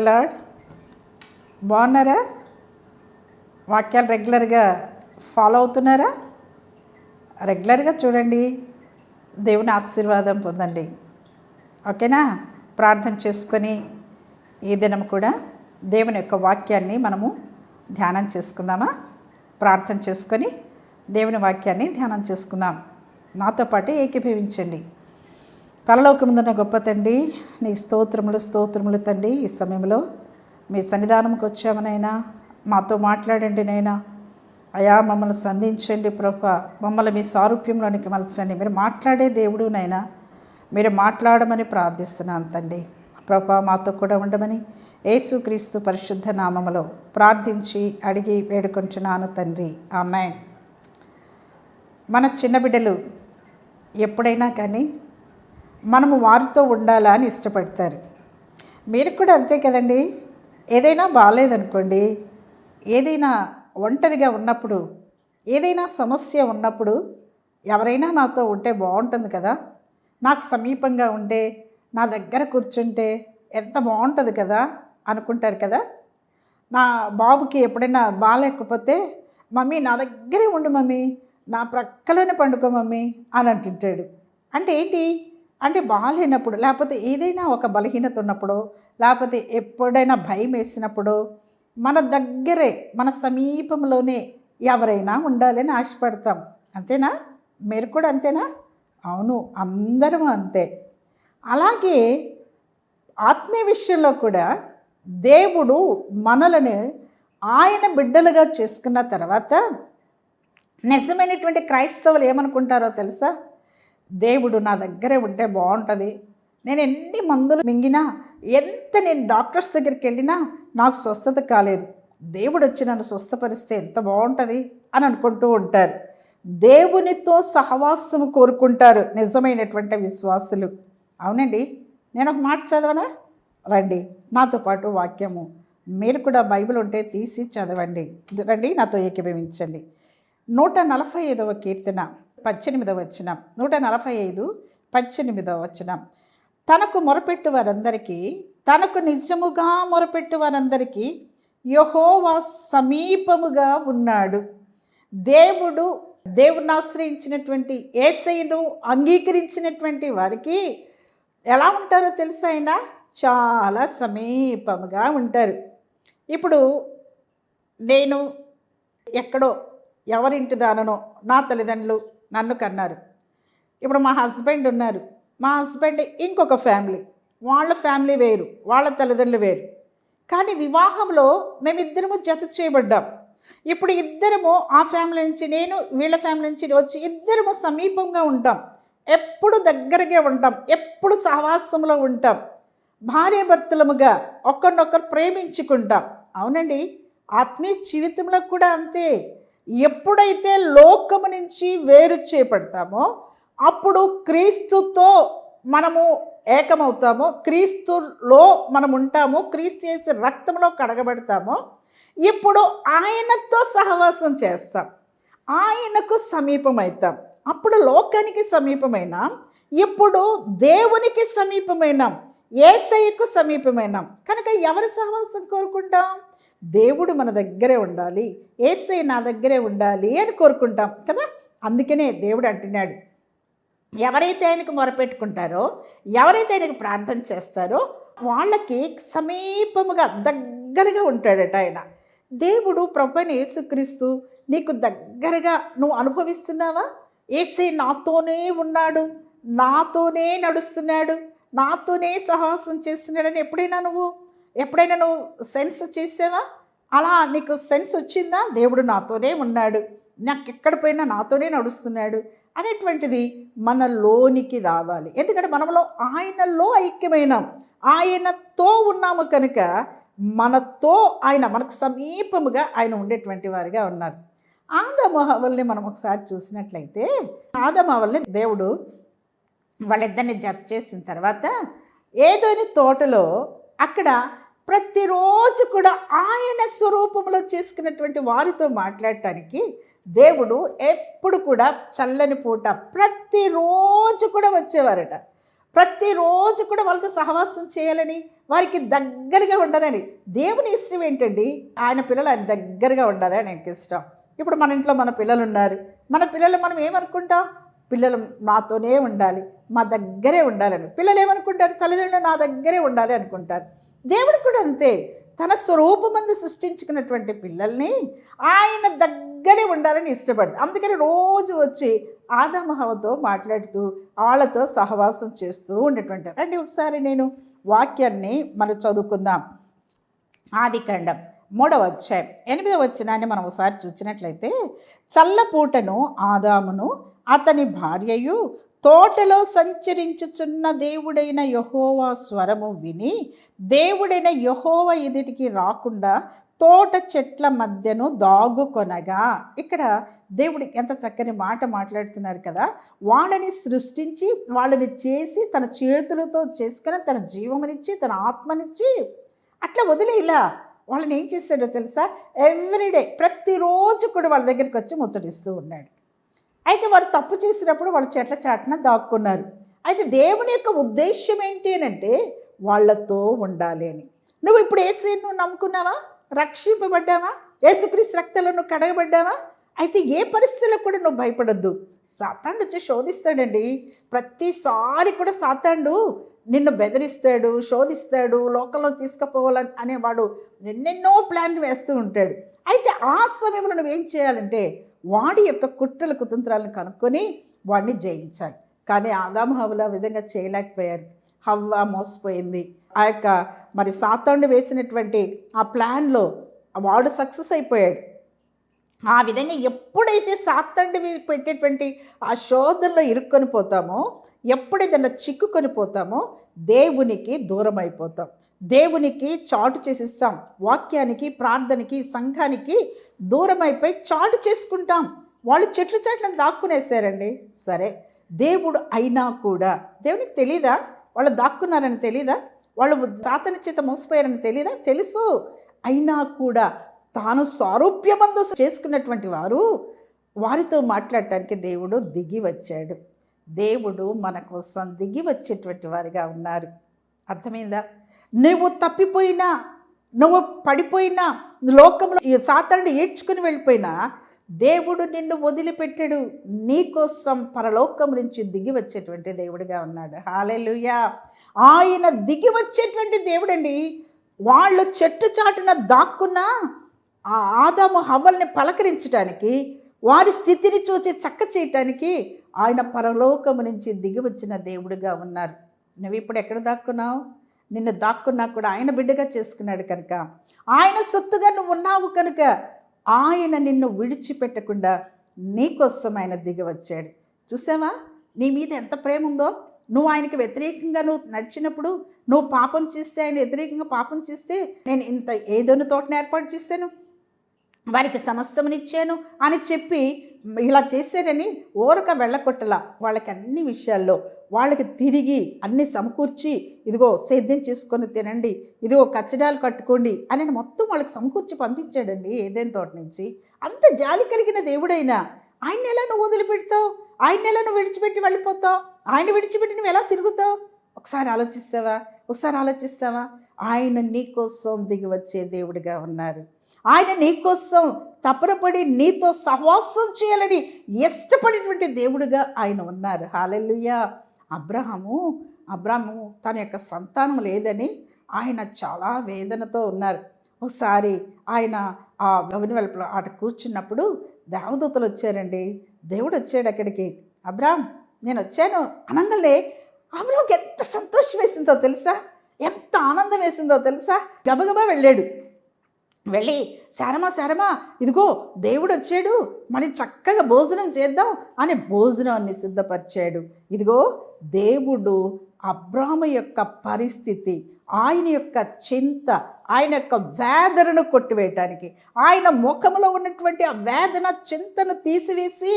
Lord బాగున్నారా? వాక్యాలు రెగ్యులర్గా ఫాలో అవుతున్నారా? రెగ్యులర్గా చూడండి. దేవుని ఆశీర్వాదం పొందండి. ఓకేనా? ప్రార్థన చేసుకొని ఈ దినం కూడా దేవుని యొక్క వాక్యాన్ని మనము ధ్యానం చేసుకుందామా? ప్రార్థన చేసుకొని దేవుని వాక్యాన్ని ధ్యానం చేసుకుందాం. నాతో పాటు ఏకీభవించండి. పరలోకముందున్న గొప్ప తండ్రి నీ స్తోత్రములు స్తోత్రములు తండ్రి ఈ సమయంలో మీ సన్నిధానంకి వచ్చామనైనా మాతో మాట్లాడండి నైనా. అయా మమ్మల్ని సంధించండి ప్రభా. మమ్మల్ని మీ సారూప్యంలోనికి మలచండి. మీరు మాట్లాడే దేవుడు నైనా. మీరు మాట్లాడమని ప్రార్థిస్తున్నాను తండ్రి. ప్రభా మాతో కూడా ఉండమని యేసుక్రీస్తు పరిశుద్ధ నామములో ప్రార్థించి అడిగి వేడుకొంచున్నాను తండ్రి. ఆమె మన చిన్న బిడ్డలు ఎప్పుడైనా కానీ మనము వారితో ఉండాలా అని ఇష్టపడతారు. మీరు కూడా అంతే కదండి? ఏదైనా బాగాలేదనుకోండి ఏదైనా ఒంటరిగా ఉన్నప్పుడు ఏదైనా సమస్య ఉన్నప్పుడు ఎవరైనా నాతో ఉంటే బాగుంటుంది కదా? నాకు సమీపంగా ఉంటే నా దగ్గర కూర్చుంటే ఎంత బాగుంటుంది కదా? అనుకుంటారు కదా? నా బాబుకి ఎప్పుడైనా బాగాలేకపోతే మమ్మీ నా దగ్గరే ఉండు మమ్మీ నా ప్రక్కలోనే పండుకో మమ్మీ అని అంటుంటాడు. అంటే ఏంటి? అంటే బాగాలేనప్పుడు లేకపోతే ఏదైనా ఒక బలహీనత ఉన్నప్పుడు లేకపోతే ఎప్పుడైనా భయం వేసినప్పుడు మన దగ్గరే మన సమీపంలోనే ఎవరైనా ఉండాలని ఆశపడతాం. అంతేనా? మీరు కూడా అంతేనా? అవును అందరం అంతే. అలాగే ఆత్మీయ విషయంలో కూడా దేవుడు మనలను ఆయన బిడ్డలుగా చేసుకున్న తర్వాత నిజమైనటువంటి క్రైస్తవులు ఏమనుకుంటారో తెలుసా? దేవుడు నా దగ్గరే ఉంటే బాగుంటుంది. నేను ఎన్ని మందులు మింగినా ఎంత నేను డాక్టర్స్ దగ్గరికి వెళ్ళినా నాకు స్వస్థత కాలేదు. దేవుడు వచ్చి నన్ను స్వస్థపరిస్తే ఎంత బాగుంటుంది అని అనుకుంటూ ఉంటారు. దేవునితో సహవాసము కోరుకుంటారు నిజమైనటువంటి విశ్వాసులు. అవునండి. నేను ఒక మాట చదవనా? రండి. నాతో పాటు వాక్యము. మీరు కూడా బైబిల్ ఉంటే తీసి చదవండి. రండి. నాతో ఏకీభవించండి. నూట నలభై ఐదవ కీర్తన. పద్దెనిమిదవ వచనం నూట నలభై ఐదు పద్దెనిమిదవ వచనం. తనకు మొరపెట్టు వారందరికీ తనకు నిజముగా మొరపెట్టు వారందరికీ యహోవా సమీపముగా ఉన్నాడు. దేవుడు దేవుని ఆశ్రయించినటువంటి ఏసైను అంగీకరించినటువంటి వారికి ఎలా ఉంటారో తెలుసా ఆయన చాలా సమీపముగా ఉంటారు. ఇప్పుడు నేను ఎక్కడో ఎవరింటి దాననో నా తల్లిదండ్రులు నన్ను కన్నారు. ఇప్పుడు మా హస్బెండ్ ఉన్నారు. మా హస్బెండ్ ఇంకొక ఫ్యామిలీ. వాళ్ళ ఫ్యామిలీ వేరు వాళ్ళ తల్లిదండ్రులు వేరు. కానీ వివాహంలో మేమిద్దరము జత చేయబడ్డాం. ఇప్పుడు ఇద్దరము ఆ ఫ్యామిలీ నుంచి నేను వీళ్ళ ఫ్యామిలీ నుంచి వచ్చి ఇద్దరము సమీపంగా ఉంటాం. ఎప్పుడు దగ్గరగా ఉంటాం ఎప్పుడు సహవాసంలో ఉంటాం. భార్యాభర్తలముగా ఒకరినొకరు ప్రేమించుకుంటాం. అవునండి ఆత్మీయ జీవితంలో కూడా అంతే. ఎప్పుడైతే లోకము నుంచి వేరు చేపడతామో అప్పుడు క్రీస్తుతో మనము ఏకమవుతామో క్రీస్తులో మనం ఉంటాము క్రీస్తు చేసే రక్తంలో కడగబడతామో ఇప్పుడు ఆయనతో సహవాసం చేస్తాం. ఆయనకు సమీపమవుతాం అప్పుడు లోకానికి సమీపమైనాం. ఇప్పుడు దేవునికి సమీపమైనాం. ఏసయ్యకు సమీపమైనాం. కనుక ఎవరి సహవాసం కోరుకుంటాం? దేవుడు మన దగ్గరే ఉండాలి. ఏసై నా దగ్గరే ఉండాలి అని కోరుకుంటాం కదా? అందుకనే దేవుడు అంటున్నాడు. ఎవరైతే ఆయనకు మొరపెట్టుకుంటారో ఎవరైతే ఆయనకు ప్రార్థన చేస్తారో వాళ్ళకి సమీపముగా దగ్గరగా ఉంటాడట ఆయన. దేవుడు ప్రభుని యేసుక్రీస్తు నీకు దగ్గరగా నువ్వు అనుభవిస్తున్నావా? ఏసై నాతోనే ఉన్నాడు నాతోనే నడుస్తున్నాడు నాతోనే సహాసం చేస్తున్నాడని ఎప్పుడైనా నువ్వు ఎప్పుడైనా నువ్వు సెన్స్ చేసావా? అలా నీకు సెన్స్ వచ్చిందా? దేవుడు నాతోనే ఉన్నాడు. నాకు ఎక్కడ పోయినా నాతోనే నడుస్తున్నాడు అనేటువంటిది మన లోనికి రావాలి. ఎందుకంటే మనలో ఆయనలో ఐక్యమైనాం. ఆయనతో ఉన్నాము కనుక మనతో ఆయన మనకు సమీపముగా ఆయన ఉండేటువంటి వారిగా ఉన్నారు. ఆదమహవల్ని మనం ఒకసారి చూసినట్లయితే ఆదమహవల్ని దేవుడు వాళ్ళిద్దరిని జత చేసిన తర్వాత ఏదోని తోటలో అక్కడ ప్రతిరోజు కూడా ఆయన స్వరూపంలో చేసుకున్నటువంటి వారితో మాట్లాడటానికి దేవుడు ఎప్పుడు కూడా చల్లని పూట ప్రతిరోజు కూడా వచ్చేవారట. ప్రతిరోజు కూడా వాళ్ళతో సహవాసం చేయాలని వారికి దగ్గరగా ఉండాలని. దేవుని ఇష్టం ఏంటండి? ఆయన పిల్లలు ఆయన దగ్గరగా ఉండాలి అని నాకు ఇష్టం. ఇప్పుడు మన ఇంట్లో మన పిల్లలు ఉన్నారు. మన పిల్లలు మనం ఏమనుకుంటాం? పిల్లలు నాతోనే ఉండాలి మా దగ్గరే ఉండాలని. పిల్లలు ఏమనుకుంటారు? తల్లిదండ్రులు నా దగ్గరే ఉండాలి అనుకుంటారు. దేవుడు కూడా అంతే. తన స్వరూపమందు సృష్టించుకున్నటువంటి పిల్లల్ని ఆయన దగ్గరే ఉండాలని ఇష్టపడదు అందుకని రోజు వచ్చి ఆదామహవతో మాట్లాడుతూ వాళ్ళతో సహవాసం చేస్తూ ఉండేటువంటి రండి ఒకసారి నేను వాక్యాన్ని మనం చదువుకుందాం. ఆదికాండం మూడవ అధ్యాయం. ఎనిమిదవ వచ్చినాన్ని మనం ఒకసారి చూసినట్లయితే చల్లపూటను ఆదామును అతని భార్యయు తోటలో సంచరించుచున్న దేవుడైన యహోవా స్వరము విని దేవుడైన యహోవ ఎదుటికి రాకుండా తోట చెట్ల మధ్యను దాగుకొనగా. ఇక్కడ దేవుడు ఎంత చక్కని మాట మాట్లాడుతున్నారు కదా. వాళ్ళని సృష్టించి వాళ్ళని చేసి తన చేతులతో చేసుకుని తన జీవమనిచ్చి తన ఆత్మనిచ్చి అట్లా వదిలేలా వాళ్ళని ఏం చేశాడో తెలుసా? ఎవ్రీడే ప్రతిరోజు కూడా వాళ్ళ దగ్గరికి వచ్చి ముచ్చటిస్తూ ఉన్నాడు. అయితే వారు తప్పు చేసినప్పుడు వాళ్ళ చెట్ల చాటున దాక్కున్నారు. అయితే దేవుని యొక్క ఉద్దేశం ఏంటి అని అంటే వాళ్ళతో ఉండాలి అని. నువ్వు ఇప్పుడు ఏసీ నువ్వు నమ్ముకున్నావా? రక్షింపబడ్డావా? యేసుక్రీస్తు రక్తంలో నువ్వు కడగబడ్డావా? అయితే ఏ పరిస్థితుల్లో కూడా నువ్వు భయపడద్దు. సాతాండు వచ్చి శోధిస్తాడండి. ప్రతిసారి కూడా సాతాండు నిన్ను బెదిరిస్తాడు శోధిస్తాడు లోకంలో తీసుకుపోవాలని అనేవాడు ఎన్నెన్నో ప్లాన్లు వేస్తూ ఉంటాడు. అయితే ఆ సమయంలో నువ్వేం చేయాలంటే వాడి యొక్క కుట్రల కుతంత్రాలను కనుక్కొని వాడిని జయించాలి. కానీ ఆదాము ఆ విధంగా చేయలేకపోయారు. హవ్వ మోసపోయింది. ఆ యొక్క మరి సాతాండు వేసినటువంటి ఆ ప్లాన్లో వాడు సక్సెస్ అయిపోయాడు. ఆ విధంగా ఎప్పుడైతే సాత్తండి మీద పెట్టేటువంటి ఆ శోధనలో ఇరుక్కొని పోతామో ఎప్పుడైతే దాంట్లో చిక్కుకొని పోతామో దేవునికి దూరం అయిపోతాం. దేవునికి చాటు చేసిస్తాం. వాక్యానికి ప్రార్థనకి సంఘానికి దూరం అయిపోయి చాటు చేసుకుంటాం. వాళ్ళు చెట్లు చాట్లను దాక్కునేసారండి. సరే దేవుడు అయినా కూడా దేవునికి తెలీదా? వాళ్ళు దాక్కున్నారని తెలీదా? వాళ్ళు సాతని చేత మోసపోయారని తెలీదా? తెలుసు. అయినా కూడా తాను సారూప్యమందు చేసుకున్నటువంటి వారు వారితో మాట్లాడటానికి దేవుడు దిగి వచ్చాడు. దేవుడు మన కోసం దిగి వచ్చేటువంటి వారిగా ఉన్నారు. అర్థమైందా? నువ్వు తప్పిపోయినా నువ్వు పడిపోయినా లోకంలో ఈ ఏడ్చుకుని వెళ్ళిపోయినా దేవుడు నిన్ను వదిలిపెట్టాడు. నీకోసం పరలోకం నుంచి దిగి వచ్చేటువంటి దేవుడిగా ఉన్నాడు. హాలెలుయా ఆయన దిగి వచ్చేటువంటి దేవుడండి. వాళ్ళు చెట్టు చాటున దాక్కున్నా ఆ ఆదాము హవ్వల్ని పలకరించడానికి వారి స్థితిని చూచి చక్క చేయటానికి ఆయన పరలోకము నుంచి దిగి వచ్చిన దేవుడిగా ఉన్నారు. నువ్వు ఇప్పుడు ఎక్కడ దాక్కున్నావు? నిన్ను దాక్కున్నా కూడా ఆయన బిడ్డగా చేసుకున్నాడు కనుక. ఆయన సొత్తుగా నువ్వు ఉన్నావు కనుక ఆయన నిన్ను విడిచిపెట్టకుండా నీకోసం ఆయన దిగి వచ్చాడు చూసావా? నీ మీద ఎంత ప్రేమ ఉందో? నువ్వు ఆయనకి వ్యతిరేకంగా నువ్వు నడిచినప్పుడు నువ్వు పాపం చేస్తే ఆయన వ్యతిరేకంగా పాపం చేస్తే నేను ఇంత ఏదోని తోటను ఏర్పాటు చేశాను. వారికి సమస్తమునిచ్చాను అని చెప్పి ఇలా చేశారని ఓరక వెళ్ళకొట్టలా వాళ్ళకి అన్ని విషయాల్లో. వాళ్ళకి తిరిగి అన్ని సమకూర్చి ఇదిగో సేద్యం చేసుకొని తినండి ఇదిగో కచ్చడాలు కట్టుకోండి అని మొత్తం వాళ్ళకి సమకూర్చి పంపించాడండి ఏదైనా తోట నుంచి. అంత జాలి కలిగిన దేవుడైనా ఆయన ఎలా నువ్వు వదిలిపెడతావు? ఆయన ఎలా నువ్వు విడిచిపెట్టి వెళ్ళిపోతావు? ఆయన విడిచిపెట్టి నువ్వు ఎలా తిరుగుతావు? ఒకసారి ఆలోచిస్తావా? ఒకసారి ఆలోచిస్తావా? ఆయన నీకోసం దిగి వచ్చే దేవుడిగా ఉన్నారు. ఆయన నీకోసం తపనపడి నీతో సహవాసం చేయాలని ఇష్టపడినటువంటి దేవుడుగా ఆయన ఉన్నారు. హాలెల్లుయ్యా అబ్రహము అబ్రాహము తన యొక్క సంతానం లేదని ఆయన చాలా వేదనతో ఉన్నారు. ఒకసారి ఆయన ఆ గవిని వెలుపల ఆట కూర్చున్నప్పుడు దేవదూతలు వచ్చారండి. దేవుడు వచ్చాడు అక్కడికి. అబ్రామ్ నేను వచ్చాను. అనంగలే. అబ్రామ్కి ఎంత సంతోషం వేసిందో తెలుసా? ఎంత ఆనందం వేసిందో తెలుసా? గబగబా వెళ్ళాడు. వెళ్ళి శారమా శారమా ఇదిగో దేవుడు వచ్చాడు. మళ్ళీ చక్కగా భోజనం చేద్దాం అని భోజనాన్ని సిద్ధపరిచాడు. ఇదిగో దేవుడు అబ్రాహ్మ యొక్క పరిస్థితి ఆయన యొక్క చింత ఆయన యొక్క వేదనను కొట్టివేయటానికి ఆయన ముఖంలో ఉన్నటువంటి ఆ వేదన చింతను తీసివేసి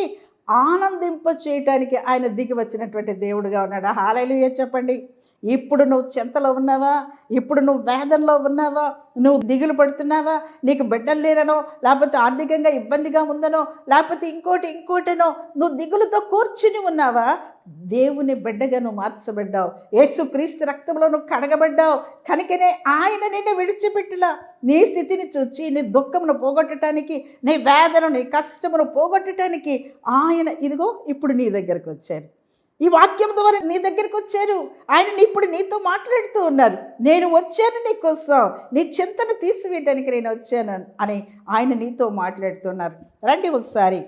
ఆనందింప చేయటానికి ఆయన దిగి వచ్చినటువంటి దేవుడుగా ఉన్నాడు? హాలైలు చెప్పండి. ఇప్పుడు నువ్వు చింతలో ఉన్నావా? ఇప్పుడు నువ్వు వేదనలో ఉన్నావా? నువ్వు దిగులు పడుతున్నావా? నీకు బిడ్డలు లేరనో లేకపోతే ఆర్థికంగా ఇబ్బందిగా ఉందనో లేకపోతే ఇంకోటి ఇంకోటనో నువ్వు దిగులుతో కూర్చుని ఉన్నావా? దేవుని బిడ్డగా నువ్వు మార్చబడ్డావు. యేసు క్రీస్తు రక్తంలో నువ్వు కడగబడ్డావు. కనుకనే ఆయన నిన్ను విడిచిపెట్టిలా. నీ స్థితిని చూచి నీ దుఃఖమును పోగొట్టడానికి నీ వేదనను నీ కష్టమును పోగొట్టడానికి ఆయన ఇదిగో ఇప్పుడు నీ దగ్గరకు వచ్చారు. ఈ వాక్యం ద్వారా నీ దగ్గరికి వచ్చారు. ఆయన ఇప్పుడు నీతో మాట్లాడుతూ ఉన్నారు. నేను వచ్చాను నీకోసం నీ చింతను తీసివేయడానికి నేను వచ్చాను అని ఆయన నీతో మాట్లాడుతున్నారు. రండి ఒకసారి.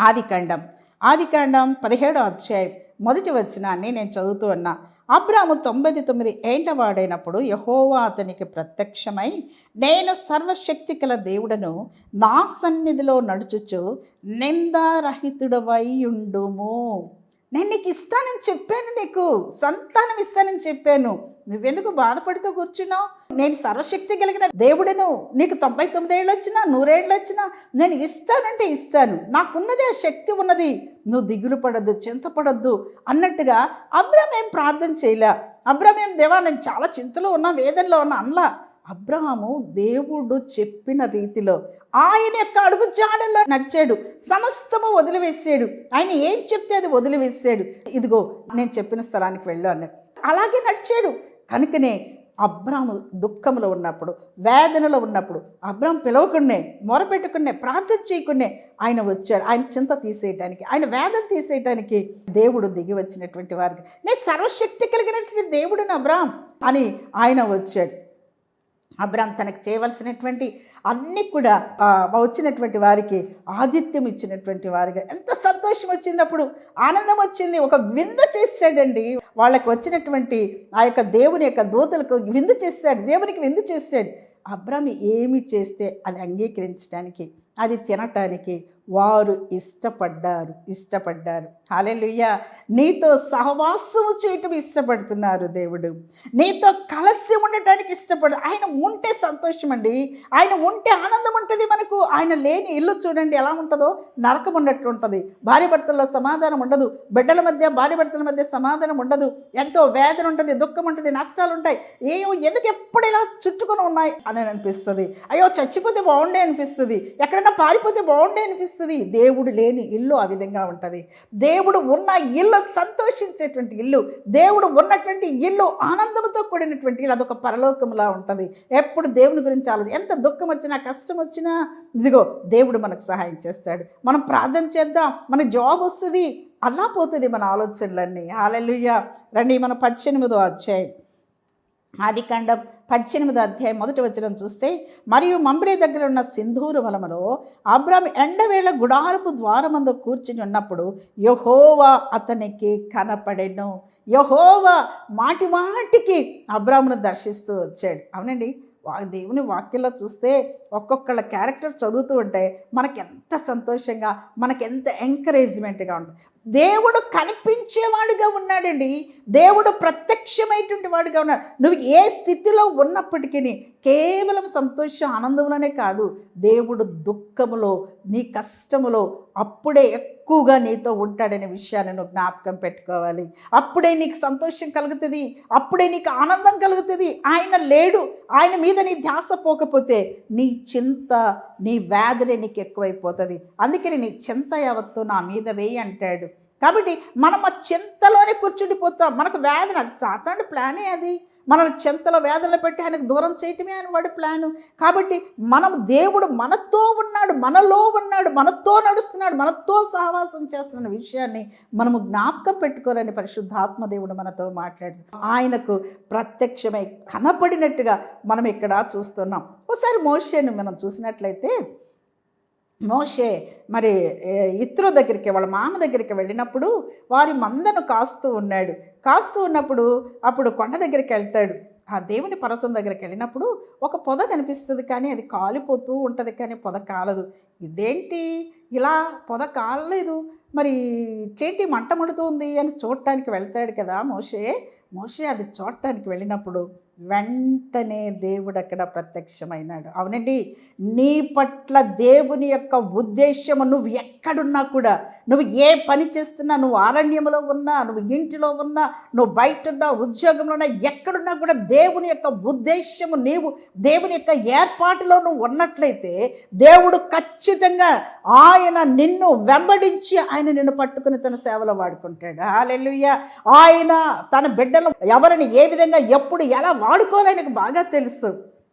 ఆదికాండం. ఆదికాండం పదిహేడో అధ్యాయం. మొదటి వచనాన్ని నేను చదువుతూ ఉన్నా. అబ్రాము తొంభై తొమ్మిది ఏండ్ల వాడైనప్పుడు యహోవా అతనికి ప్రత్యక్షమై నేను సర్వశక్తి కల దేవుడను నా సన్నిధిలో నడుచుచు నిందారహితుడవై ఉండుము. నేను నీకు ఇస్తానని చెప్పాను నీకు సంతానం ఇస్తానని చెప్పాను. నువ్వెందుకు బాధపడుతూ కూర్చున్నావు? నేను సర్వశక్తి కలిగిన దేవుడను. నీకు తొంభై తొమ్మిది ఏళ్ళు వచ్చినా నూరేళ్ళు వచ్చినా నేను ఇస్తానంటే ఇస్తాను. నాకున్నది ఆ శక్తి ఉన్నది. నువ్వు దిగులు పడద్దు చింతపడద్దు అన్నట్టుగా అబ్రామ్ ఏం ప్రార్థన చేయలే. అబ్రామ్ ఏం దేవా నేను చాలా చింతలో ఉన్నా వేదనలో ఉన్నా అన్లా. అబ్రహాము దేవుడు చెప్పిన రీతిలో ఆయన యొక్క అడుగు జాడల్లో నడిచాడు సమస్తము వదిలివేసాడు. ఆయన ఏం చెప్తే అది వదిలివేసాడు. ఇదిగో నేను చెప్పిన స్థలానికి వెళ్ళు అన్నాడు. అలాగే నడిచాడు. కనుకనే అబ్రాము దుఃఖంలో ఉన్నప్పుడు వేదనలో ఉన్నప్పుడు అబ్రాం పిలవకున్నే మొరపెట్టుకున్నే ప్రార్థన చేయకున్నే ఆయన వచ్చాడు ఆయన చింత తీసేయటానికి ఆయన వేదన తీసేయటానికి దేవుడు దిగి వచ్చినటువంటి వారికి నేను సర్వశక్తి కలిగినటువంటి దేవుడు అబ్రాం అని ఆయన వచ్చాడు. అబ్రామ్ తనకు చేయవలసినటువంటి అన్నీ కూడా వచ్చినటువంటి వారికి ఆతిథ్యం ఇచ్చినటువంటి వారిగా ఎంత సంతోషం వచ్చింది అప్పుడు ఆనందం వచ్చింది. ఒక విందు చేశాడండి. వాళ్ళకి వచ్చినటువంటి ఆ యొక్క దేవుని యొక్క దూతలకు విందు చేశాడు దేవునికి విందు చేశాడు. అబ్రామ్ ఏమి చేస్తే అది అంగీకరించడానికి అది తినటానికి వారు ఇష్టపడ్డారు ఇష్టపడ్డారు. హాలెలుయ్య నీతో సహవాసము చేయటం ఇష్టపడుతున్నారు దేవుడు. నీతో కలిసి ఉండటానికి ఇష్టపడు ఆయన ఉంటే సంతోషం అండి ఆయన ఉంటే ఆనందం ఉంటుంది మనకు. ఆయన లేని ఇల్లు చూడండి ఎలా ఉంటుందో. నరకం ఉన్నట్లు ఉంటుంది. భార్య భర్తల్లో సమాధానం ఉండదు. బిడ్డల మధ్య భార్య భర్తల మధ్య సమాధానం ఉండదు. ఎంతో వేదన ఉంటుంది దుఃఖం ఉంటుంది నష్టాలు ఉంటాయి. ఏయో ఎందుకు ఎప్పుడు ఇలా చుట్టుకొని ఉన్నాయి అని అనిపిస్తుంది. అయ్యో చచ్చిపోతే బాగుండే అనిపిస్తుంది. ఎక్కడైనా పారిపోతే బాగుండే అనిపిస్తుంది. దేవుడు లేని ఇల్లు ఆ విధంగా ఉంటుంది. దేవుడు ఉన్న ఇల్లు సంతోషించేటువంటి ఇల్లు దేవుడు ఉన్నటువంటి ఇల్లు ఆనందంతో కూడినటువంటి ఇల్లు అదొక పరలోకంలా ఉంటుంది. ఎప్పుడు దేవుని గురించి ఆలోచన ఎంత దుఃఖం వచ్చినా కష్టం వచ్చినా ఇదిగో దేవుడు మనకు సహాయం చేస్తాడు. మనం ప్రార్థన చేద్దాం మన జాబ్ వస్తుంది అలా పోతుంది మన ఆలోచనలన్నీ. ఆలెలుయ్య రండి మన పద్దెనిమిదో అధ్యాయం. ఆదికాండం పద్దెనిమిది అధ్యాయం మొదటి వచనం చూస్తే మరియు మంబ్రే దగ్గర ఉన్న సింధూరు వలమలో అబ్రామ్ ఎండవేళ గుడారపు ద్వారమందు కూర్చుని ఉన్నప్పుడు యహోవా అతనికి కనపడెను. యహోవా మాటి మాటికి అబ్రామును దర్శిస్తూ వచ్చాడు. అవునండి వా దేవుని వాక్యంలో చూస్తే ఒక్కొక్కళ్ళ క్యారెక్టర్ చదువుతూ ఉంటే మనకి ఎంత సంతోషంగా మనకి ఎంత ఎంకరేజ్మెంట్గా ఉంటుంది. దేవుడు కనిపించేవాడుగా ఉన్నాడండి. దేవుడు ప్రత్యక్షమైనటువంటి వాడుగా ఉన్నాడు. నువ్వు ఏ స్థితిలో ఉన్నప్పటికీ కేవలం సంతోషం ఆనందంలోనే కాదు. దేవుడు దుఃఖములో నీ కష్టములో అప్పుడే ఎక్కువగా నీతో ఉంటాడనే విషయాన్ని నువ్వు జ్ఞాపకం పెట్టుకోవాలి. అప్పుడే నీకు సంతోషం కలుగుతుంది. అప్పుడే నీకు ఆనందం కలుగుతుంది. ఆయన లేడు. ఆయన మీద నీ ధ్యాస పోకపోతే నీ చింత నీ వ్యాధులే నీకు ఎక్కువైపోతుంది. అందుకని నీ చింత యావత్తు నా మీద వేయి అంటాడు. కాబట్టి మనం ఆ చింతలోనే కూర్చుండిపోతాం. మనకు వేదన అది సాతాండు ప్లానే అది. మనల్ని చింతలో వేదనలు పెట్టి ఆయనకు దూరం చేయటమే అని వాడి ప్లాను. కాబట్టి మనం దేవుడు మనతో ఉన్నాడు మనలో ఉన్నాడు మనతో నడుస్తున్నాడు మనతో సహవాసం చేస్తున్న విషయాన్ని మనము జ్ఞాపకం పెట్టుకోరని పరిశుద్ధాత్మ దేవుడు మనతో మాట్లాడు. ఆయనకు ప్రత్యక్షమై కనపడినట్టుగా మనం ఇక్కడ చూస్తున్నాం. ఒకసారి మోషేను మనం చూసినట్లయితే మోషే మరి ఏ, ఇత్రో దగ్గరికి వాళ్ళ మామ దగ్గరికి వెళ్ళినప్పుడు వారి మందను కాస్తూ ఉన్నాడు. కాస్తూ ఉన్నప్పుడు అప్పుడు కొండ దగ్గరికి వెళ్తాడు. ఆ దేవుని పర్వతం దగ్గరికి వెళ్ళినప్పుడు ఒక పొద కనిపిస్తుంది కానీ అది కాలిపోతూ ఉంటుంది కానీ పొద కాలదు. ఇదేంటి? ఇలా పొద కాలలేదు. మరి చేటి మంట మండుతుంది అని చూడటానికి వెళ్తాడు కదా మోషే. మోషే అది చూడటానికి వెళ్ళినప్పుడు వెంటనే దేవుడు అక్కడ ప్రత్యక్షమైనాడు. అవునండి నీ పట్ల దేవుని యొక్క ఉద్దేశము నువ్వు ఎక్కడున్నా కూడా నువ్వు ఏ పని చేస్తున్నా నువ్వు అరణ్యంలో ఉన్నా నువ్వు ఇంటిలో ఉన్నా నువ్వు బయట ఉన్నా ఉద్యోగంలో ఉన్నా ఎక్కడున్నా కూడా దేవుని యొక్క ఉద్దేశము నీవు దేవుని యొక్క ఏర్పాటులో నువ్వు ఉన్నట్లయితే దేవుడు ఖచ్చితంగా ఆయన నిన్ను వెంబడించి ఆయన నిన్ను పట్టుకుని తన సేవలో వాడుకుంటాడు. హాలెలుయ్య ఆయన తన బిడ్డలు ఎవరిని ఏ విధంగా ఎప్పుడు ఎలా వాడుకోవాలో ఆయనకు బాగా తెలుసు.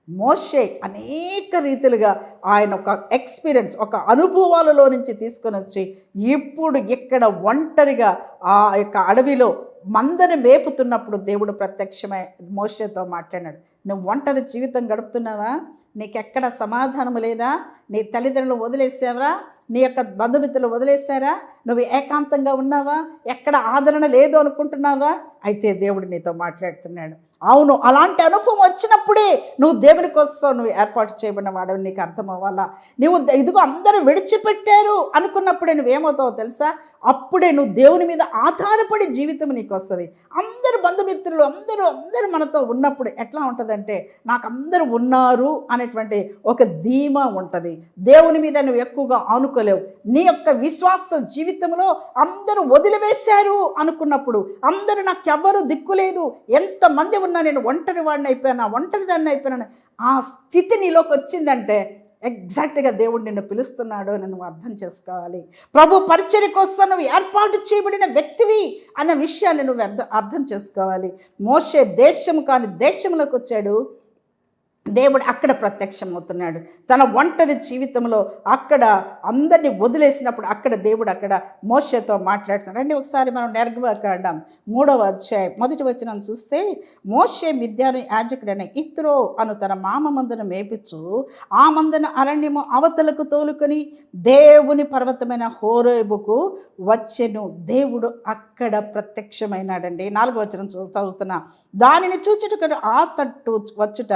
మోషే అనేక రీతిలుగా ఆయన ఒక ఎక్స్పీరియన్స్ ఒక అనుభవాలలో నుంచి తీసుకొని వచ్చి ఇప్పుడు ఇక్కడ ఒంటరిగా ఆ యొక్క అడవిలో మందని మేపుతున్నప్పుడు దేవుడు ప్రత్యక్షమై మోషేతో మాట్లాడాడు నువ్వు ఒంటరి జీవితం గడుపుతున్నావా? నీకెక్కడ సమాధానం లేదా? నీ తల్లిదండ్రులు వదిలేసావరా? నీ యొక్క బంధుమిత్రులు వదిలేశారా నువ్వు ఏకాంతంగా ఉన్నావా? ఎక్కడ ఆదరణ లేదు అనుకుంటున్నావా? అయితే దేవుడు నీతో మాట్లాడుతున్నాడు. అవును అలాంటి అనుభవం వచ్చినప్పుడే నువ్వు దేవుని కోసం నువ్వు ఏర్పాటు చేయబడిన వాడు నీకు అర్థం అవ్వాలా? నువ్వు ఇదిగో అందరూ విడిచిపెట్టారు అనుకున్నప్పుడే నువ్వేమవుతావో తెలుసా? అప్పుడే నువ్వు దేవుని మీద ఆధారపడి జీవితం నీకు వస్తుంది. అందరు బంధుమిత్రులు అందరూ అందరూ మనతో ఉన్నప్పుడు ఎట్లా ఉంటుందంటే నాకు అందరూ ఉన్నారు అనేటువంటి ఒక ధీమా ఉంటుంది. దేవుని మీద నువ్వు ఎక్కువగా ఆనుకోలేవు. నీ యొక్క విశ్వాస జీవితంలో అందరూ వదిలివేశారు అనుకున్నప్పుడు అందరూ నాకు ఎవ్వరు దిక్కులేదు ఎంతమంది ఉన్నా నేను ఒంటరి వాడిని అయిపోయాను ఒంటరి దాన్ని అయిపోయాను ఆ స్థితి నీలోకి వచ్చిందంటే ఎగ్జాక్ట్గా దేవుడు నిన్ను పిలుస్తున్నాడో అని నువ్వు అర్థం చేసుకోవాలి. ప్రభు పరిచర్య కోసం నువ్వు ఏర్పాటు చేయబడిన వ్యక్తివి అన్న విషయాన్ని నువ్వు అర్థం అర్థం చేసుకోవాలి. మోసే దేశము కాని దేశంలోకి వచ్చాడు. దేవుడు అక్కడ ప్రత్యక్షమవుతున్నాడు. తన ఒంటరి జీవితంలో అక్కడ అందరినీ వదిలేసినప్పుడు అక్కడ దేవుడు అక్కడ మోసతో మాట్లాడుతున్నాడు. రండి ఒకసారి మనం నెరగబడ్డాం మూడవ అధ్యాయం. మొదటి వచ్చిన చూస్తే మోషే మిద్యాను యాజకుడైన ఇత్రో అను తన మామ మందును మేపించు ఆ మందున అరణ్యము అవతలకు తోలుకొని దేవుని పర్వతమైన హోరేబుకు వచ్చెను. దేవుడు అక్కడ ప్రత్యక్షమైనాడండి. నాలుగో వచనం చదువుతున్నా దానిని చూచుటకు ఆ తట్టు వచ్చుట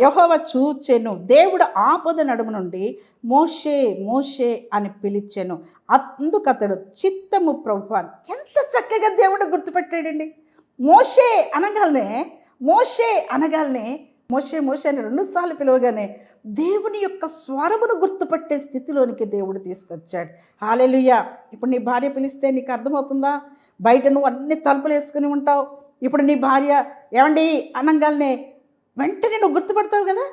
యహోవ చూచెను. దేవుడు ఆపద నడుము నుండి మోషే మోషే అని పిలిచెను. అందుకతడు చిత్తము ప్రభువాన్ ఎంత చక్కగా దేవుడు గుర్తుపెట్టాడండి. మోషే అనగానే మోషే అనగానే మోషే మోషే అని రెండుసార్లు పిలవగానే దేవుని యొక్క స్వరమును గుర్తుపట్టే స్థితిలోనికి దేవుడు తీసుకొచ్చాడు. హాలెలుయ్య ఇప్పుడు నీ భార్య పిలిస్తే నీకు అర్థమవుతుందా? బయట నువ్వు అన్ని తలుపులు వేసుకుని ఉంటావు. ఇప్పుడు నీ భార్య ఏమండి? అనగానే వెంటనే నువ్వు గుర్తుపడతావు కదా?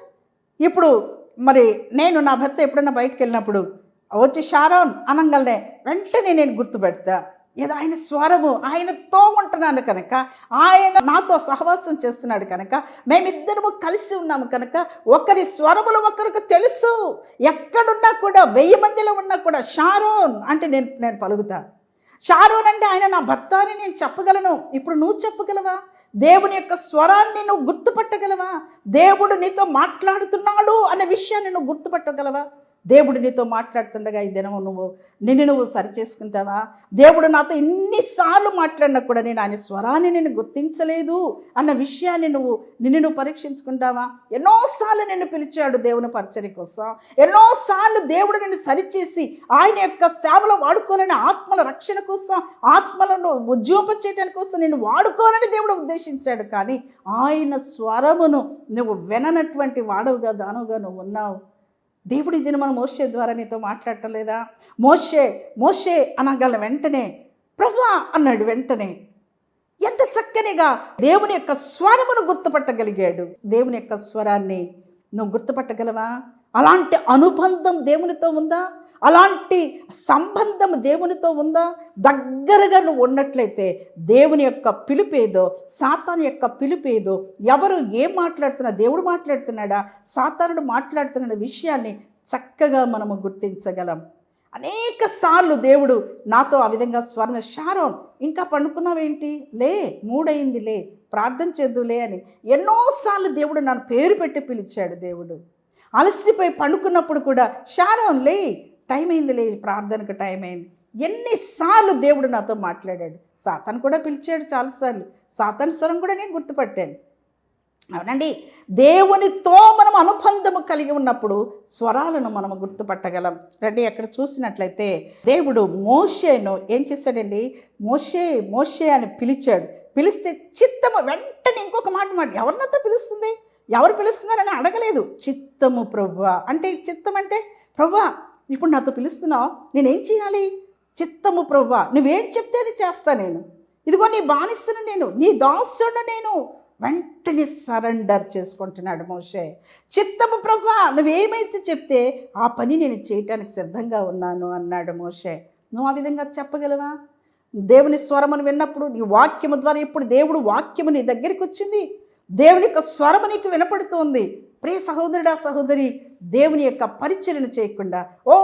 ఇప్పుడు మరి నేను నా భర్త ఎప్పుడైనా బయటకు వెళ్ళినప్పుడు వచ్చి షారోన్ అనగానే వెంటనే నేను గుర్తుపెడతా. ఏదో ఆయన స్వరము ఆయనతో ఉంటున్నాను కనుక ఆయన నాతో సహవాసం చేస్తున్నాడు కనుక మేమిద్దరము కలిసి ఉన్నాము కనుక ఒకరి స్వరములు ఒకరికి తెలుసు. ఎక్కడున్నా కూడా వెయ్యి మందిలో ఉన్నా కూడా షారోన్ అంటే నేను నేను పలుకుతా. షారోన్ అంటే ఆయన నా భర్త అని నేను చెప్పగలను. ఇప్పుడు నువ్వు చెప్పగలవా? దేవుని యొక్క స్వరాన్ని నువ్వు గుర్తుపట్టగలవా? దేవుడు నీతో మాట్లాడుతున్నాడు అనే విషయాన్ని నువ్వు గుర్తుపట్టగలవా? దేవుడు నీతో మాట్లాడుతుండగా ఈ దినము నువ్వు నిన్ను నువ్వు సరిచేసుకుంటావా? దేవుడు నాతో ఎన్నిసార్లు మాట్లాడినా కూడా నేను ఆయన స్వరాన్ని నేను గుర్తించలేదు అన్న విషయాన్ని నువ్వు నిన్ను నువ్వు పరీక్షించుకుంటావా? ఎన్నోసార్లు నిన్ను పిలిచాడు దేవుని పరిచయ కోసం. ఎన్నోసార్లు దేవుడు నిన్ను సరిచేసి ఆయన యొక్క సేవలో వాడుకోవాలని ఆత్మల రక్షణ కోసం ఆత్మలను ఉద్యోగం చేయడానికి కోసం నేను వాడుకోవాలని దేవుడు ఉద్దేశించాడు. కానీ ఆయన స్వరమును నువ్వు విననటువంటి వాడవుగా దానవుగా నువ్వు ఉన్నావు. దేవుడు ఇది మనం మోషే ద్వారా నీతో మాట్లాడటలేదా? మోషే మోషే అనగల వెంటనే ప్రభా అన్నాడు వెంటనే. ఎంత చక్కనిగా దేవుని యొక్క స్వరమును గుర్తుపట్టగలిగాడు. దేవుని యొక్క స్వరాన్ని నువ్వు గుర్తుపట్టగలవా? అలాంటి అనుబంధం దేవునితో ఉందా? అలాంటి సంబంధం దేవునితో ఉందా? దగ్గరగా నువ్వు ఉన్నట్లయితే దేవుని యొక్క పిలుపేదో సాతాను యొక్క పిలుపేదో ఎవరు ఏం మాట్లాడుతున్నా దేవుడు మాట్లాడుతున్నాడా సాతానుడు మాట్లాడుతున్న విషయాన్ని చక్కగా మనము గుర్తించగలం. అనేక సార్లు దేవుడు నాతో ఆ విధంగా స్వర్ణ షారోన్ ఇంకా పండుకున్నావేంటి? లే మూడైంది లే ప్రార్థన చేద్దులే అని ఎన్నోసార్లు దేవుడు నన్ను పేరు పెట్టి పిలిచాడు దేవుడు. అలసిపోయి పండుకున్నప్పుడు కూడా షారోన్ లే టైం అయిందిలే ప్రార్థనకు టైం అయింది ఎన్నిసార్లు దేవుడు నాతో మాట్లాడాడు. సాతాను కూడా పిలిచాడు చాలాసార్లు. సాతన్ స్వరం కూడా నేను గుర్తుపట్టాను. అవునండి దేవునితో మనం అనుబంధము కలిగి ఉన్నప్పుడు స్వరాలను మనం గుర్తుపట్టగలం. రండి అక్కడ చూసినట్లయితే దేవుడు మోషేను ఏం చేశాడండి? మోషే మోషే అని పిలిచాడు. పిలిస్తే చిత్తము వెంటనే ఇంకొక మాట మాట ఎవరినతో పిలుస్తుంది? ఎవరు పిలుస్తున్నారని అడగలేదు. చిత్తము ప్రభు. అంటే చిత్తం అంటే ప్రభా ఇప్పుడు నాతో పిలుస్తున్నావు. నేనేం చేయాలి? చిత్తము ప్రభు నువ్వేం చెప్తే అది చేస్తా నేను. ఇదిగో నీ బానిస్తున్న నేను నీ దాసుడు నేను వెంటనే సరెండర్ చేసుకుంటున్నాడు మోషే. చిత్తము ప్రభా నువ్వేమైతే చెప్తే ఆ పని నేను చేయటానికి సిద్ధంగా ఉన్నాను అన్నాడు మోషే. నువ్వు ఆ విధంగా చెప్పగలవా? దేవుని స్వరమును విన్నప్పుడు నీ వాక్యము ద్వారా ఇప్పుడు దేవుడు వాక్యము నీ దగ్గరికి వచ్చింది. దేవుని యొక్క స్వరము నీకు వినపడుతోంది. ప్రియ సహోదరుడా సహోదరి దేవుని యొక్క పరిచర్యను చేయకుండా ఓ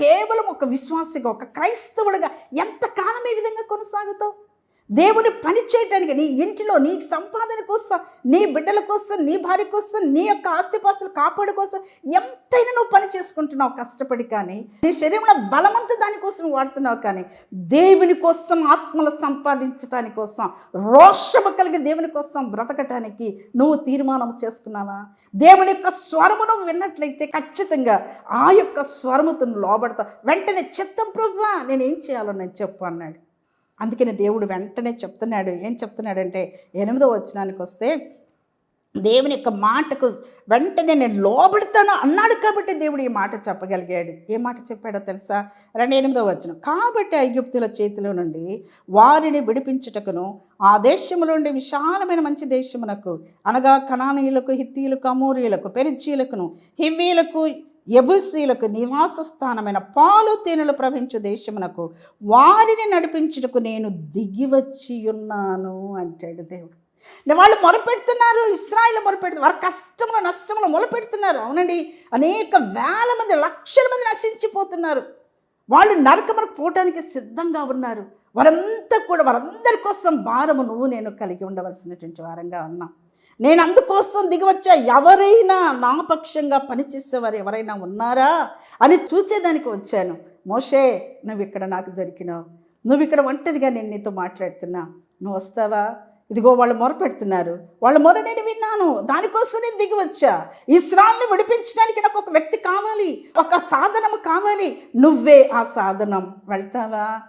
కేవలం ఒక విశ్వాసగా ఒక క్రైస్తవుడిగా ఎంతకాలం ఈ విధంగా కొనసాగుతావు? దేవుని పని చేయటానికి నీ ఇంటిలో నీ సంపాదన కోసం నీ బిడ్డల కోసం నీ భార్య కోసం నీ యొక్క ఆస్తిపాస్తులు కాపాడు కోసం ఎంతైనా నువ్వు పని చేసుకుంటున్నావు కష్టపడి కానీ నీ శరీరంలో బలమంతా దానికోసం వాడుతున్నావు కానీ దేవుని కోసం ఆత్మలు సంపాదించటాని కోసం రోషము కలిగి దేవుని కోసం బ్రతకటానికి నువ్వు తీర్మానం చేసుకున్నావా? దేవుని యొక్క స్వరమును విన్నట్లయితే ఖచ్చితంగా ఆ యొక్క స్వరముతో నువ్వు లోబడతావు. వెంటనే చిత్తం ప్రభువా నేను ఏం చేయాలో నేను చెప్పు అన్నాడు. అందుకని దేవుడు వెంటనే చెప్తున్నాడు. ఏం చెప్తున్నాడంటే ఎనిమిదో వచనానికి వస్తే దేవుని యొక్క మాటకు వెంటనే నేను లోబడతాను అన్నాడు కాబట్టి దేవుడు ఈ మాట చెప్పగలిగాడు. ఏ మాట చెప్పాడో తెలుసా? రెండు ఎనిమిదో వచ్చిన కాబట్టి ఐగుప్తుల చేతిలో నుండి వారిని విడిపించుటకును ఆ దేశము నుండి విశాలమైన మంచి దేశమునకు అనగా కణానీయులకు హిత్తీయులకు అమూరియులకు పెరిచీలకును హివ్వీలకు యబుసీలకు నివాస స్థానమైన పాలు తేనెలు ప్రవహించు దేశమునకు వారిని నడిపించుటకు నేను దిగివచ్చి ఉన్నాను అంటాడు దేవుడు. వాళ్ళు మొరపెడుతున్నారు ఇస్రాయిల్ మొరపెడుతున్నారు వారి కష్టములు నష్టములు మొరపెడుతున్నారు. అవునండి అనేక వేల మంది లక్షల మంది నశించిపోతున్నారు. వాళ్ళు నరకమును పోవటానికి సిద్ధంగా ఉన్నారు. వారంతా కూడా వారందరి కోసం భారము నువ్వు నేను కలిగి ఉండవలసినటువంటి వారంగా ఉన్నాం. నేను అందుకోసం దిగివచ్చా? ఎవరైనా నా పక్షంగా పనిచేసేవారు ఎవరైనా ఉన్నారా? అని చూచేదానికి వచ్చాను. మోషే నువ్వు ఇక్కడ నాకు దొరికినావు. నువ్వు ఇక్కడ ఒంటరిగా నేను నీతో మాట్లాడుతున్నా. నువ్వు వస్తావా? ఇదిగో వాళ్ళు మొర పెడుతున్నారు. వాళ్ళ మొర నేను విన్నాను. దానికోసం నేను దిగి వచ్చా శ్రాన్ని విడిపించడానికి నాకు ఒక వ్యక్తి కావాలి. ఒక సాధనం కావాలి. నువ్వే ఆ సాధనం. వెళ్తావా?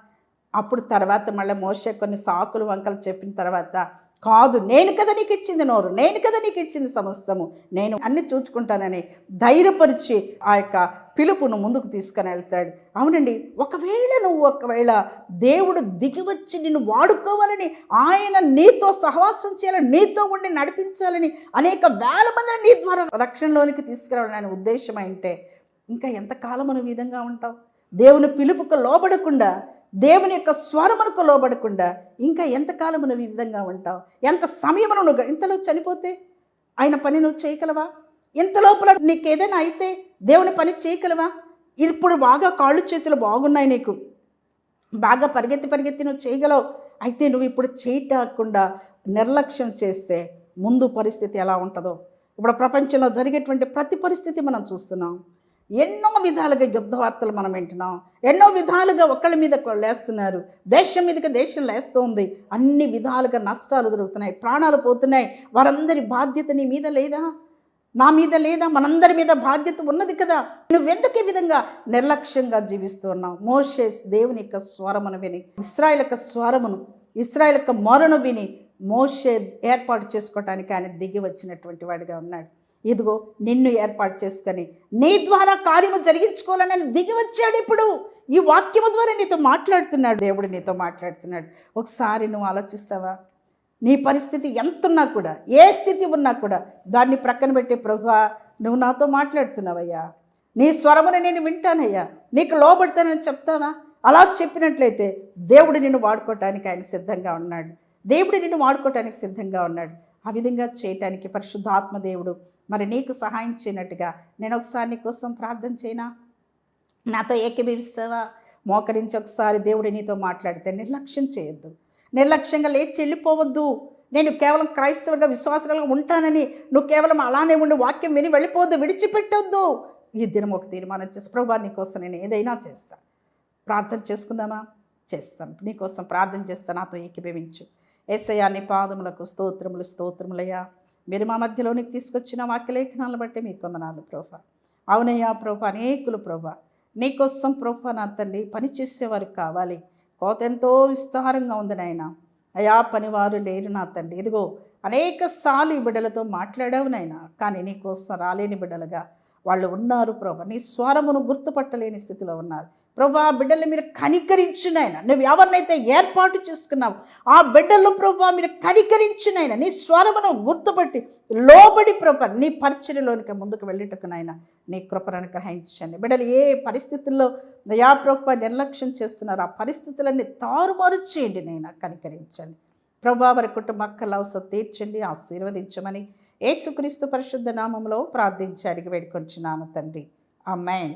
అప్పుడు తర్వాత మళ్ళీ మోసే కొన్ని సాకులు వంకలు చెప్పిన తర్వాత కాదు నేను కదా నీకు ఇచ్చింది నోరు నేను కదా నీకు ఇచ్చింది సమస్తము. నేను అన్ని చూచుకుంటానని ధైర్యపరిచి ఆ యొక్క పిలుపును ముందుకు తీసుకుని వెళ్తాడు. అవునండి ఒకవేళ నువ్వు ఒకవేళ దేవుడు దిగివచ్చి నిన్ను వాడుకోవాలని ఆయన నీతో సహవాసం చేయాలని నీతో ఉండి నడిపించాలని అనేక వేల మందిని నీ ద్వారా రక్షణలోనికి తీసుకురావాలని ఉద్దేశం అంటే ఇంకా ఎంతకాలం నువ్వు విధంగా ఉంటావు? దేవుని పిలుపుకు లోబడకుండా దేవుని యొక్క స్వరమునకు లోబడకుండా ఇంకా ఎంతకాలము నువ్వు ఈ విధంగా ఉంటావు? ఎంత సమయం నువ్వు ఇంతలో చనిపోతే ఆయన పని నువ్వు చేయగలవా? ఇంత లోపల నీకు ఏదైనా అయితే దేవుని పని చేయగలవా? ఇప్పుడు బాగా కాళ్ళు చేతులు బాగున్నాయి నీకు. బాగా పరిగెత్తి పరిగెత్తి నువ్వు చేయగలవు. అయితే నువ్వు ఇప్పుడు చేయటాకుండా నిర్లక్ష్యం చేస్తే ముందు పరిస్థితి ఎలా ఉంటుందో? ఇప్పుడు ప్రపంచంలో జరిగేటువంటి ప్రతి పరిస్థితి మనం చూస్తున్నాం. ఎన్నో విధాలుగా యుద్ధ వార్తలు మనం వింటున్నాం. ఎన్నో విధాలుగా ఒకళ్ళ మీద లేస్తున్నారు. దేశం మీదకి దేశం లేస్తుంది. అన్ని విధాలుగా నష్టాలు జరుగుతున్నాయి ప్రాణాలు పోతున్నాయి. వారందరి బాధ్యత నీ మీద లేదా? నా మీద లేదా? మనందరి మీద బాధ్యత ఉన్నది కదా. నువ్వెందుకు ఈ విధంగా నిర్లక్ష్యంగా జీవిస్తున్నావు మోషేస్ దేవుని యొక్క స్వరమును విని ఇస్రాయల్ యొక్క స్వరమును ఇస్రాయల్ యొక్క మొరను విని మోషే ఏర్పాటు చేసుకోవటానికి ఆయన దిగి వచ్చినటువంటి వాడిగా ఉన్నాడు. ఇదిగో నిన్ను ఏర్పాటు చేసుకొని నీ ద్వారా కార్యము జరిగించుకోవాలని దిగి వచ్చాడు ఇప్పుడు. ఈ వాక్యము ద్వారా నీతో మాట్లాడుతున్నాడు దేవుడు నీతో మాట్లాడుతున్నాడు. ఒకసారి నువ్వు ఆలోచిస్తావా? నీ పరిస్థితి ఎంత ఉన్నా కూడా ఏ స్థితి ఉన్నా కూడా దాన్ని ప్రక్కన పెట్టే ప్రభువా నువ్వు నాతో మాట్లాడుతున్నావయ్యా. నీ స్వరమును నేను వింటానయ్యా. నీకు లోబడతానని చెప్తావా? అలా చెప్పినట్లయితే దేవుడు నిన్ను వాడుకోవటానికి ఆయన సిద్ధంగా ఉన్నాడు. దేవుడు నిన్ను వాడుకోవటానికి సిద్ధంగా ఉన్నాడు. ఆ విధంగా చేయటానికి పరిశుద్ధాత్మ దేవుడు మరి నీకు సహాయం చేయనట్టుగా నేను ఒకసారి నీ కోసం ప్రార్థన చేయనా? నాతో ఏకీభవిస్తావా? మోకరించి ఒకసారి దేవుడు నీతో మాట్లాడితే నిర్లక్ష్యం చేయొద్దు. నిర్లక్ష్యంగా లేచి వెళ్ళిపోవద్దు. నేను కేవలం క్రైస్తవుడిగా విశ్వాసాలుగా ఉంటానని నువ్వు కేవలం అలానే ఉండి వాక్యం విని వెళ్ళిపోవద్దు విడిచిపెట్టొద్దు. ఈ దినం ఒక తీర్మానం చేసి ప్రభా నీకోసం నేను ఏదైనా చేస్తా. ప్రార్థన చేసుకుందామా? చేస్తాను నీకోసం ప్రార్థన చేస్తా. నాతో ఏకీభవించు. ఏసయ్యా నీ పాదములకు స్తోత్రములు స్తోత్రములయ్యా. మీరు మా మధ్యలోనికి తీసుకొచ్చిన వాక్యలేఖనాలను బట్టి మీకు కొందనాలు ప్రభా. అవునయ్యా ప్రభా అనేకులు ప్రభా. నీకోసం ప్రభా నా తండ్రి పనిచేసేవారు కావాలి. కోత ఎంతో విస్తారంగా ఉంది నాయన. అయా పనివారు లేరు నా తండ్రి ఇదిగో అనేక సార్లు ఈ బిడ్డలతో మాట్లాడావు నాయన. కానీ నీకోసం రాలేని బిడ్డలుగా వాళ్ళు ఉన్నారు ప్రభా. నీ స్వరమును గుర్తుపట్టలేని స్థితిలో ఉన్నారు. ప్రభా ఆ బిడ్డల్ని మీరు కనికరించినాయన నువ్వు ఎవరినైతే ఏర్పాటు చేసుకున్నావు ఆ బిడ్డలను ప్రభా మీరు కనికరించినాయన నీ స్వరమును గుర్తుపట్టి లోబడి ప్రభ నీ పరిచర్యలోనికి ముందుకు వెళ్ళేటకునైనా నాయన నీ కృపను అనుగ్రహించండి. బిడ్డలు ఏ పరిస్థితుల్లో యా ప్రభా నిర్లక్ష్యం చేస్తున్నారు ఆ పరిస్థితులన్నీ తారుమారు చేయండి నైనా కనికరించండి. ప్రభా వారి కుటుంబ అక్కల తీర్చండి ఆశీర్వదించమని యేసుక్రీస్తు పరిశుద్ధ నామంలో ప్రార్థించి అడిగి వేడుకొంచున్నాను తండ్రి. అమ్మాయిన్